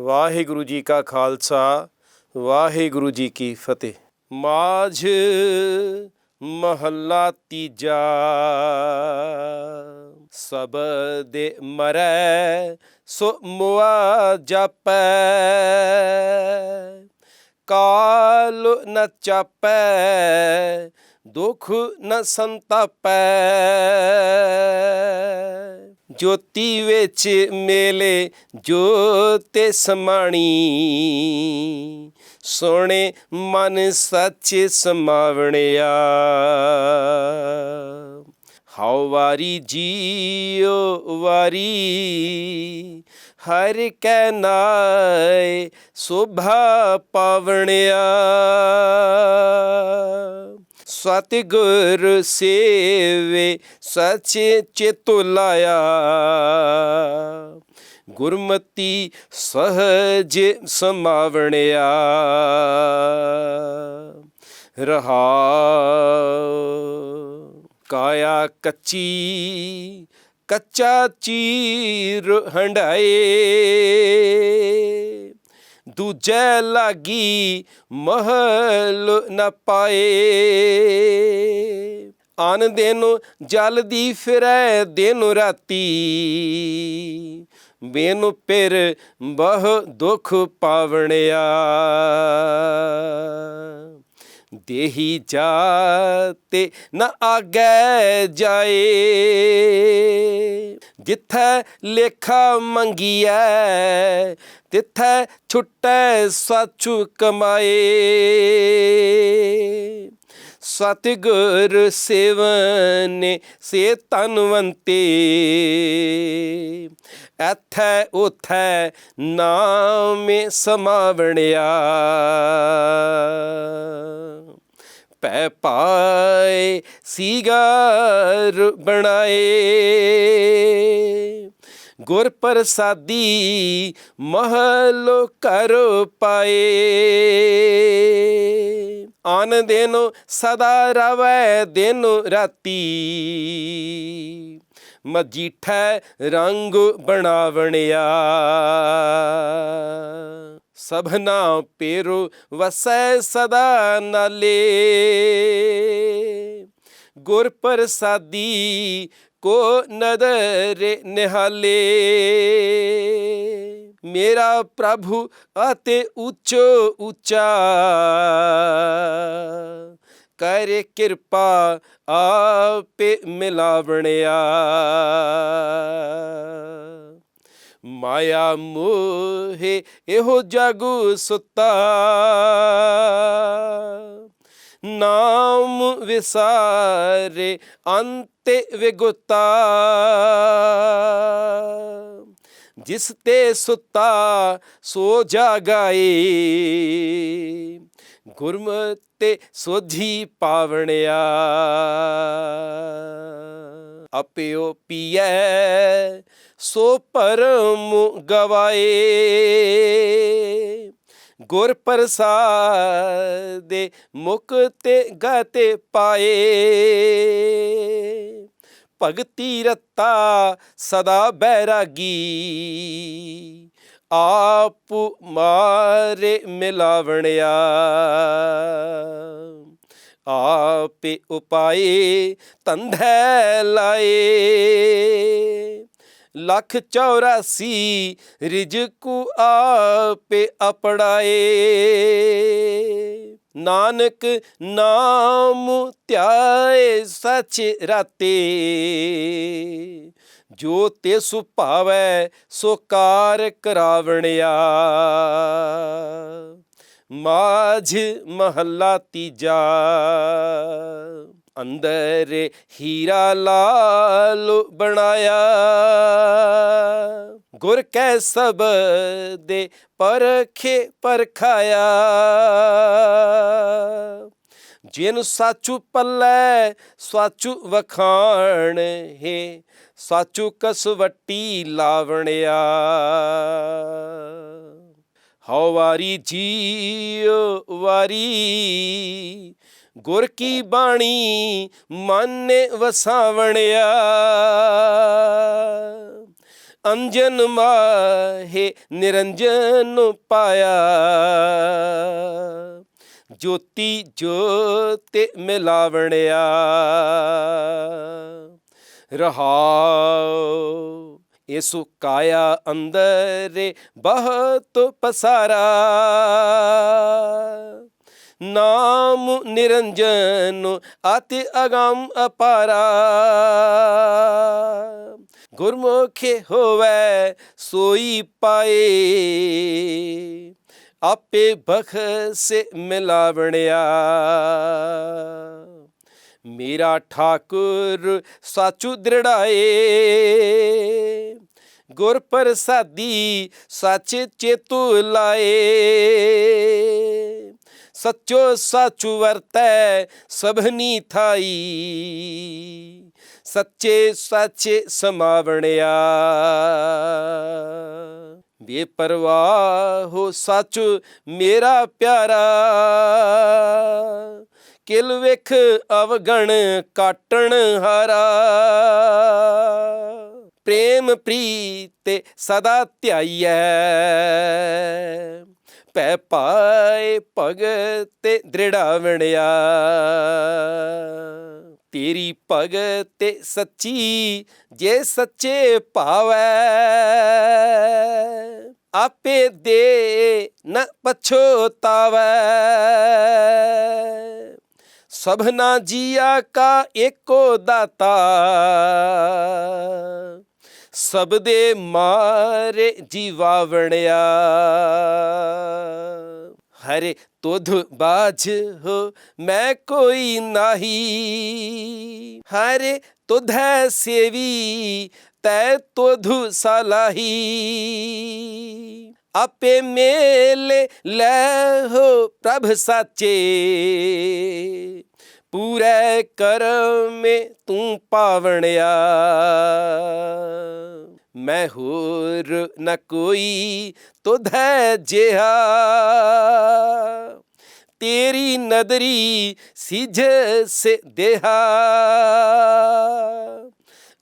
ਵਾਹਿਗੁਰੂ ਜੀ ਕਾ ਖਾਲਸਾ, ਵਾਹਿਗੁਰੂ ਜੀ ਕੀ ਫਤਿਹ। ਮਾਝ ਮਹੱਲਾ ਤੀਜਾ, ਸਭ ਦੇ ਮਰੈ ਸੋ ਮੁਆ ਜਾਪੈ। ਕਾਲ ਨ ਚਾਪੈ, ਦੁਖ ਨ ਸੰਤਾਪੈ। ਜੋਤੀ ਵਿੱਚ ਮੇਲੇ ਜੋਤੇ ਸਮਾਣੀ। ਸੋਹਣੇ ਮਨ ਸੱਚ ਸਮਾਵਣਿਆ। ਹਉ ਵਾਰੀ ਜੀਉ ਵਾਰੀ, ਹਰ ਕੈ ਨਾਏ ਸੁਭਾ ਪਾਵਣਿਆ। ਸਤਿਗੁਰ ਸੇਵੇ ਸਚੇ ਚਿਤੁ ਲਾਇਆ। ਗੁਰਮਤੀ ਸਹਜ ਸਮਾਵਣਿਆ। ਰਹਾ ਕਾਇਆ ਕੱਚੀ ਕੱਚਾ ਚੀਰ ਹੰਡਾਏ ਦੂਜੇ ਲਾਗੀ ਮਹਲ ਨ ਪਾਏ। ਆਨ ਦਿਨ ਜਲਦੀ ਫਿਰੈ, ਦਿਨ ਰਾਤੀ ਬੇਨ ਪਿਰ ਬਹੁ ਦੁਖ ਪਾਵਣਿਆ। ਦੇਹੀ ਜਾਤੇ ਨ ਆਗੈ ਜਾਏ। ਜਿੱਥੈ ਲੇਖਾ ਮੰਗੀਐ ਤਿੱਥੈ ਛੁਟੈ ਸਾਚੂ ਕਮਾਏ। ਸਤਿਗੁਰ ਸੇਵਨੇ ਸੇ ਤਨਵੰਤੇ ਐਥੈ ਉਥੈ ਨਾਮੇ ਸਮਾਵਣਿਆ। ਪੈ ਪਾਏ ਸੀਗਾਰ ਬਣਾਏ। ਗੁਰ ਪ੍ਰਸਾਦੀ ਮਹਲ ਕਰ ਪਾਏ। ਆਨ ਦਿਨ ਸਦਾ ਰਵੈ, ਦਿਨੋ ਰਾਤੀ। ਮਜੀਠੈ ਰੰਗ ਬਣਾਵਣਿਆ। ਸਭਨਾ ਪੇਰੋ ਵਸੈ ਸਦਾ ਨਾਲੇ। ਗੁਰ ਪ੍ਰਸਾਦੀ ਕੋ ਨਦਰ ਨਿਹਾਲੇ। ਮੇਰਾ ਪ੍ਰਭੂ ਅਤੇ ਉੱਚੋ ਉੱਚਾ ਕਰੇ ਕਿਰਪਾ ਆਪੇ ਮਿਲਾਵਣਿਆ। ਮਾਇਆ ਮੋਹੇ ਇਹੋ ਜਗ ਸੁੱਤਾ। ਨਾਮ ਵਿਸਾਰੇ, ਅੰਤ ਵਿਗੁਤਾ। ਜਿਸ ਤੇ ਸੁੱਤਾ, ਸੋ ਜਾਗਾਏ ਗੁਰਮਤਿ ਸੋਝੀ ਪਾਵਣਿਆ। ਅਪਿਓ ਪੀਐ, ਸੋ ਪਰਮ ਗਵਾਏ। ਗੁਰ ਪ੍ਰਸਾਦੇ ਮੁਕਤੇ ਗਤੇ ਪਾਏ। ਭਗਤੀ ਰਤਾ ਸਦਾ ਬੈਰਾਗੀ। ਆਪ ਮਾਰੇ ਮਿਲਾਵਣਿਆ। ਆਪੇ ਉਪਾਏ ਤੰਧੈ ਲਾਏ। ਲੱਖ 84 ਰਿਜਕੂ ਆਪੇ ਅਪੜਾਏ ਨਾਨਕ ਨਾਮ ਧਿਆਏ ਸਚ ਰਾਤੇ। ਜੋ ਤੇ ਸੁਭਾਵੈ ਸੋ ਕਾਰ ਕਰਾਵਣਿਆ। ਮਾਝ ਮਹੱਲਾ ਤੀਜਾ। ਅੰਦਰ ਹੀਰਾ ਲਾਲ ਬਣਾਇਆ। ਗੁਰ ਕੈ ਸਬ ਦੇ ਪਰਖੇ ਪਰਖਾਇਆ। ਜਿਨ ਸਾਚੂ ਪੱਲੇ, ਸਾਚੂ ਵਖਾਣ ਹੈ, ਸਾਚੂ ਕਸਵੱਟੀ ਲਾਵਣਿਆ। ਹਉ ਵਾਰੀ ਜੀਉ ਵਾਰੀ ਗੁਰ ਕੀ ਬਾਣੀ ਮਨ ਵਸਾਵਣਿਆ। ਅੰਜਨ ਮਾਹੇ ਨਿਰੰਜਨ ਪਾਇਆ। ਜੋਤੀ ਜੋਤ ਮਿਲਾਵਣਿਆ। ਰਹਾਉ ਇਸੁ ਕਾਇਆ ਅੰਦਰ ਬਹੁਤ ਪਸਾਰਾ। ਨਾਮ ਨਿਰੰਜਨ ਅਤਿ ਅਗੰਮ ਅਪਾਰਾ। ਗੁਰਮੁਖੇ ਹੋਵੇ ਸੋਈ ਪਾਏ, ਆਪੇ ਬਖਸੇ ਮਿਲਾਵਣਿਆ। ਮੇਰਾ ਠਾਕੁਰ ਸਾਚੂ ਦ੍ਰਿੜਾਏ, ਗੁਰ ਪ੍ਰਸਾਦੀ ਸੱਚ ਚੇਤੂ ਲਾਏ। ਸੱਚੋ ਸਾਚੂ ਵਰਤੈ ਸਭਨੀ ਥਾਈ। ਸੱਚੇ ਸਾਚੇ ਸਮਾਵਣਿਆ। ਬੇਪਰਵਾਹ ਹੋ ਸੱਚ ਮੇਰਾ ਪਿਆਰਾ। ਕਿਲ ਵੇਖ ਅਵਗਣ ਕਾਟਣ ਹਾਰਾ। ਪ੍ਰੇਮ ਪ੍ਰੀਤੇ ਸਦਾ ਧਿਆਈਐ। ਪੈ ਪਾਏ ਭਗਤੇ ਦ੍ਰਿੜਾਵਣਿਆ ਤੇਰੀ ਭਗਤੇ ਸੱਚੀ ਜੇ ਸੱਚੇ ਭਾਵੈ, ਆਪੇ ਦੇ ਨ ਪਛੋਤਾਵੈ। ਸਭਨਾ ਜੀਆ ਕਾ ਏਕੋ ਦਾਤਾ ਸਭ ਦੇ ਮਾਰੇ ਜੀਵਾਵਣਿਆ ਹਰੇ ਤੁਧ ਬਾਝ ਹੋ, ਮੈਂ ਕੋਈ ਨਾਹੀ। ਹਰੇ ਤੁਧੈ ਸੇਵੀ, ਤੈ ਤੁਧੁ ਸਲਾਹੀ। ਆਪੇ ਮੇਲੇ ਲੈ ਹੋ ਪ੍ਰਭ ਸਾਚੇ। ਪੂਰੇ ਕਰਮੇ ਤੂੰ ਪਾਵਣਿਆ। ਮੈਂ ਹੋਰ ਨ ਕੋਈ ਤੁਧੈ ਜਿਹਾ। ਤੇਰੀ ਨਦਰੀ ਸਿਝ ਸੇ ਦੇਹਾ।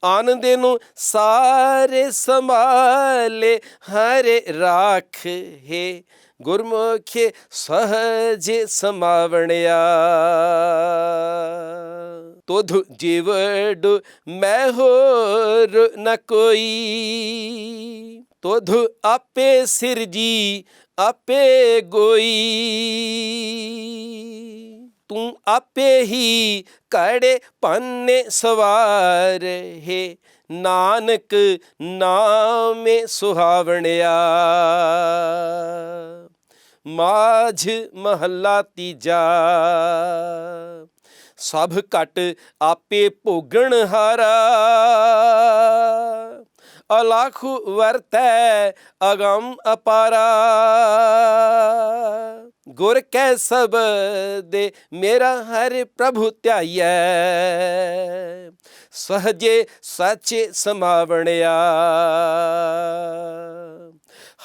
ਆਨੰਦੇ ਨੂੰ ਸਾਰੇ ਸੰਭਾਲੇ ਹਰੇ ਰਾਖ ਹੈ। ਗੁਰਮੁਖੇ ਸਹਜੇ ਸਮਾਵਣਿਆ। ਤੁਧ ਜੀਵੜ ਮੈਂ ਹੋਰ ਨ ਕੋਈ। ਤੁਧ ਆਪੇ ਸਿਰਜੀ, ਆਪੇ ਗੋਈ। ਤੂੰ ਆਪੇ ਹੀ ਕੜੇ ਪੰਨੇ ਸਵਾਰ ਹੈ। ਨਾਨਕ ਨਾਮੇ ਸੁਹਾਵਣਿਆ। ਮਾਝ ਮਹੱਲਾ ਤੀਜਾ। ਸਭ ਘਟ ਆਪੇ ਭੋਗਣ ਹਾਰਾ। ਅਲਖ ਵਰਤੈ ਅਗੰਮ ਅਪਾਰਾ। ਗੁਰ ਕੈ ਸਬਦੇ ਮੇਰਾ ਹਰਿ ਪ੍ਰਭੂ ਧਿਆਈਐ। ਸਹਜੇ ਸੱਚ ਸਮਾਵਣਿਆ।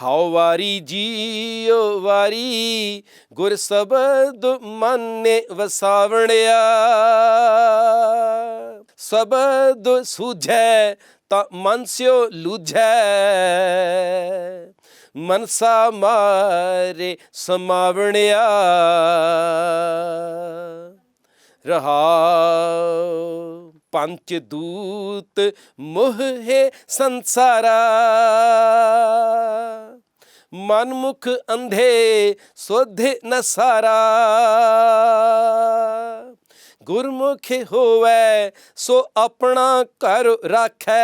ਹਾਉ ਵਾਰੀ ਜੀਓ ਵਾਰੀ, ਗੁਰ ਸਬਦ ਮਨੇ ਵਸਾਵਣਿਆ। ਸਬਦ ਸੁਝੈ ਤਾਂ ਮਨ ਸਿਓ ਲੂਝੈ, ਮਨਸਾ ਮਾਰੇ ਸਮਾਵਣਿਆ। ਰਹਾਉ ਪੰਚ ਦੂਤ ਮੋਹ ਹੈ ਸੰਸਾਰਾ। ਮਨਮੁਖ ਅੰਧੇ ਸੋਧੇ ਨ ਗੁਰਮੁਖ ਹੋਵੇ ਸੋ ਆਪਣਾ ਘਰ ਰਾਖੈ।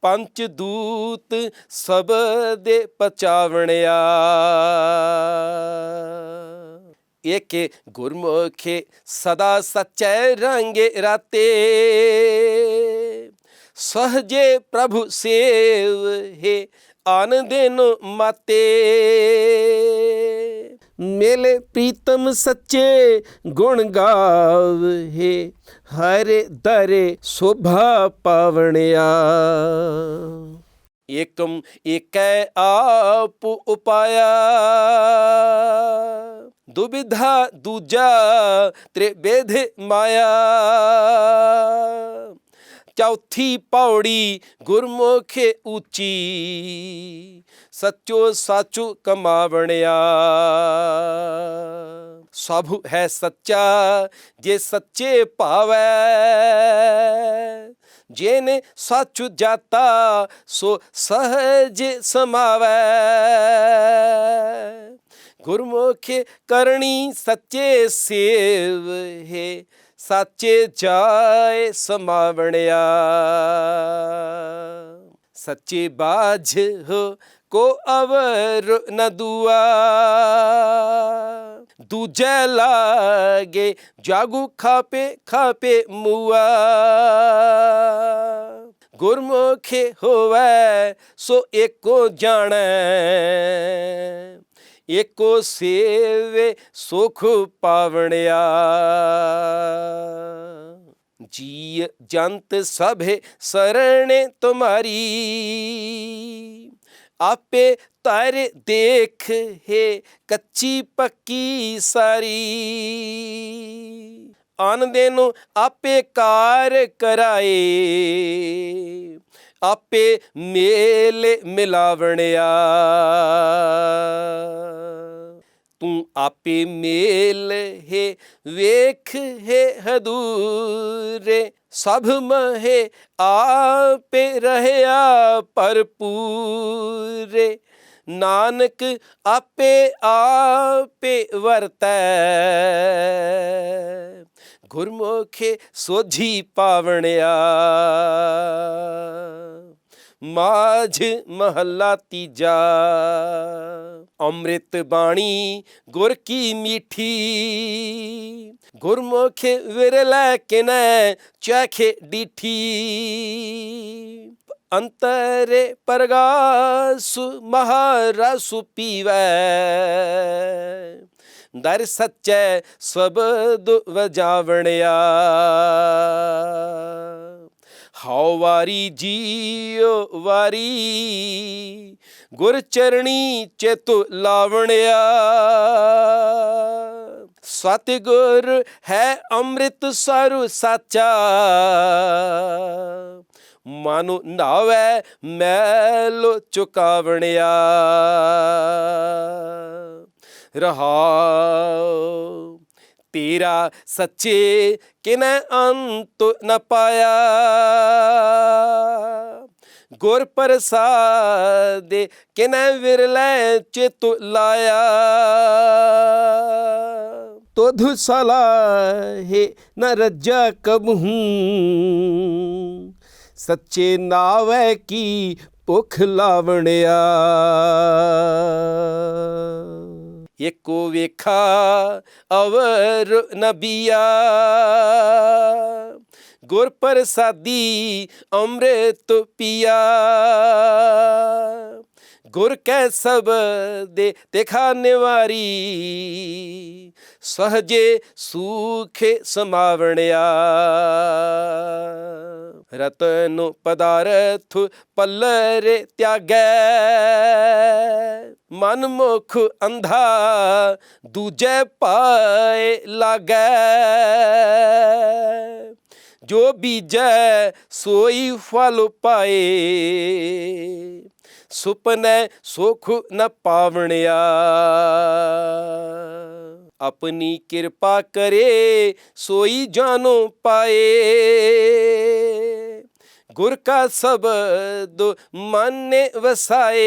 ਪੰਚ ਦੂਤ ਸਭ ਦੇ ਪਚਾਵਣਿਆ ਏਕੇ ਗੁਰਮੁਖੇ ਸਦਾ ਸਚੈ ਰੰਗੇ ਰਾਤੇ। ਸਹਜੇ ਪ੍ਰਭੂ ਸੇਵ ਹੈ ਆਨੰਦਿਨ ਮਾਤੇ। ਮੇਲੇ ਪ੍ਰੀਤਮ ਸੱਚੇ ਗੁਣ ਗਾਵੇ ਹਰੇ ਦਰੇ ਸ਼ੋਭਾ ਪਾਵਣਿਆ। ਏਕਮ ਏਕੈ ਆਪ ਉਪਾਇਆ। ਦੁਬਿਧਾ ਦੂਜਾ ਤ੍ਰਿਬੇਧ ਮਾਇਆ। ਚੌਥੀ ਪੌੜੀ ਗੁਰਮੁਖ ਉੱਚੀ, ਸੱਚੋ ਸਾਚੂ ਕਮਾਵਣਿਆ। ਸਭ ਹੈ ਸੱਚਾ, ਜੇ ਸੱਚੇ ਭਾਵੈ, ਜੇਨੇ ਸੱਚੁ ਜਾਤਾ, ਸੋ ਸਹਜ ਸਮਾਵੈ। ਗੁਰਮੁਖ ਕਰਨੀ ਸੱਚੇ ਸੇਵ ਹੈ ਸਾਚੇ ਜਾਏ ਸਮਾਵਣਿਆ। ਸੱਚੇ ਬਾਝ ਹੋ ਕੋ ਅਵਰ ਨ ਦੁਆ। ਦੂਜੇ ਲਾਗੇ ਜਾਗੂ ਖਾਪੇ ਖਾਪੇ ਮੁਆ। ਗੁਰਮੁਖੇ ਹੋਵੇ ਸੋ ਏਕੋ ਜਾਣੈ। ਏਕੋ ਸੇਵੇ ਸੁਖ ਪਾਵਣਿਆ। ਜੀ ਜੰਤ ਸਭੇ ਸਰਣੇ ਤੁਮਾਰੀ। ਆਪੇ ਤਰ ਦੇਖ ਹੈ ਕੱਚੀ ਪੱਕੀ ਸਾਰੀ। ਆਨੰਦੇ ਨੂੰ ਆਪੇ ਕਾਰ ਕਰਾਏ। ਆਪੇ ਮੇਲ ਮਿਲਾਵਣਿਆ। ਤੂੰ ਆਪੇ ਮੇਲ ਹੈ, ਵੇਖ ਹੈ ਹਦੂਰੇ। ਸਭ ਮਹੇ ਆਪੇ ਰਹਿਆ ਭਰਪੂਰੇ। ਨਾਨਕ ਆਪੇ ਆਪੇ ਵਰਤੈ। ਗੁਰਮੁਖੇ ਸੋਝੀ ਪਾਵਣਿਆ। ਮਾਝ ਮਹੱਲਾ ਤੀਜਾ। ਅੰਮ੍ਰਿਤ ਬਾਣੀ ਗੁਰ ਕੀ ਮੀਠੀ। ਗੁਰਮੁਖ ਵਿਰਲੇ ਕਿਨੈ ਚਾਖੇ ਡੀਠੀ। ਅੰਤਰੇ ਪਰਗਾਸੁ ਮਹਾਰਸੁ ਪੀਵੈ। ਦਰ ਸੱਚੈ ਸਬਦ ਵਜਾਵਣਿਆ। ਹਉ ਵਾਰੀ ਜੀਉ ਵਾਰੀ, ਗੁਰ ਚਰਣੀ ਚਿਤ ਲਾਵਣਿਆ। ਸਤਿਗੁਰ ਹੈ ਅੰਮ੍ਰਿਤ ਸਰੁ ਸਾਚਾ, ਮਨੁ ਨਾਵੇ ਮੈਲ ਚੁਕਾਵਣਿਆ। ਰਹਾਉ ਤੇਰਾ ਸੱਚੇ ਕਿਨੈ ਅੰਤ ਨ ਪਾਇਆ? ਗੁਰ ਪ੍ਰਸਾਦੇ ਕਿਨੈ ਵਿਰਲੇ ਚਿਤ ਲਾਇਆ? ਤੁਧ ਸਲਾਹੇ ਨ ਰੱਜਾ ਕਬਹੂ? ਸੱਚੇ ਨਾਵੇ ਕੀ ਭੁਖ ਲਾਵਣਿਆ? ਇੱਕੋ ਵੇਖਾ ਅਵਰ ਨਬੀਆ। ਗੁਰ ਪ੍ਰਸਾਦੀ ਅੰਮ੍ਰਿਤ ਪੀਆ। ਗੁਰ ਕੈ ਸਬ ਦੇ ਦੇਖਾ ਨਿਵਾਰੀ, ਸਹਜੇ ਸੂਖੇ ਸਮਾਵਣਿਆ। ਰਤਨ ਪਦਾਰਥ ਪੱਲਰੇ ਤਿਆਗੈ। ਮਨ ਮੁਖ ਅੰਧਾ ਦੂਜੇ ਪਾਏ ਲਾਗੈ। ਜੋ ਬੀਜੈ ਸੋਈ ਫਲ ਪਾਏ। ਸੁਪਨੇ ਸੁਖ ਨ ਪਾਵਣਿਆ। ਆਪਣੀ ਕਿਰਪਾ ਕਰੇ ਸੋਈ ਜਾਨੋ ਪਾਏ। ਗੁਰ ਕਾ ਸ਼ਬਦ ਮਨ ਵਸਾਏ।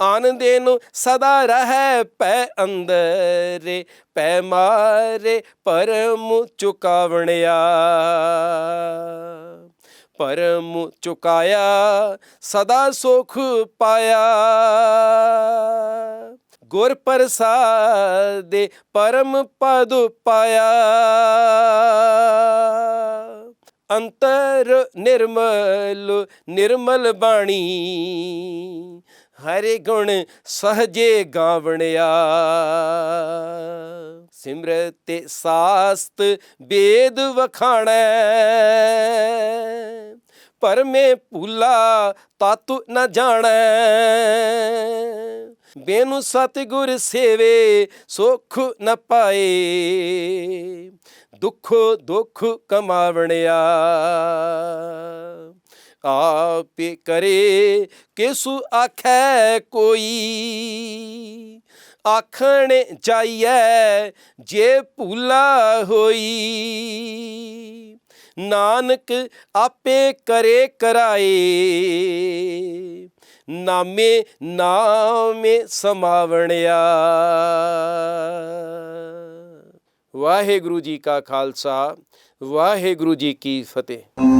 ਆਨੰਦੇ ਨੂੰ ਸਦਾ ਰਹੈ ਪੈ ਅੰਦਰੇ, ਪੈ ਮਾਰੇ ਪਰਮ ਚੁਕਾਵਣਿਆ। ਪਰਮ ਚੁਕਾਇਆ, ਸਦਾ ਸੁਖ ਪਾਇਆ। ਗੁਰ ਪ੍ਰਸਾਦੇ ਪਰਮ ਪਦ ਪਾਇਆ। ਅੰਤਰ ਨਿਰਮਲ ਨਿਰਮਲ ਬਾਣੀ। ਹਰੇ ਗੁਣ ਸਹਜੇ ਗਾਵਣਿਆ। ਸਿਮਰਤੇ ਸਾਸਤ ਬੇਦ ਵਖਾਣੈ। ਮੈਂ ਭੁਲਾ ਤਾਤੁ ਨ ਜਾਣੈ। ਬੇਨੂ ਸਤਿਗੁਰ ਸੇਵੇ ਸੁਖ ਨ ਪਾਏ। ਦੁੱਖ ਦੁੱਖ ਕਮਾਵਣਿਆ, ਆਪੇ ਕਰੇ ਕਿਸੂ ਆਖੈ ਕੋਈ। ਆਖਣ ਜਾਈਐ ਜੇ ਭੂਲਾ ਹੋਈ। ਨਾਨਕ ਆਪੇ ਕਰੇ ਕਰਾਏ। ਨਾਮੇ ਨਾਮੇ ਸਮਾਵਣਿਆ। ਵਾਹਿਗੁਰੂ ਜੀ ਕਾ ਖਾਲਸਾ ਵਾਹਿਗੁਰੂ ਜੀ ਕੀ ਫਤਿਹ।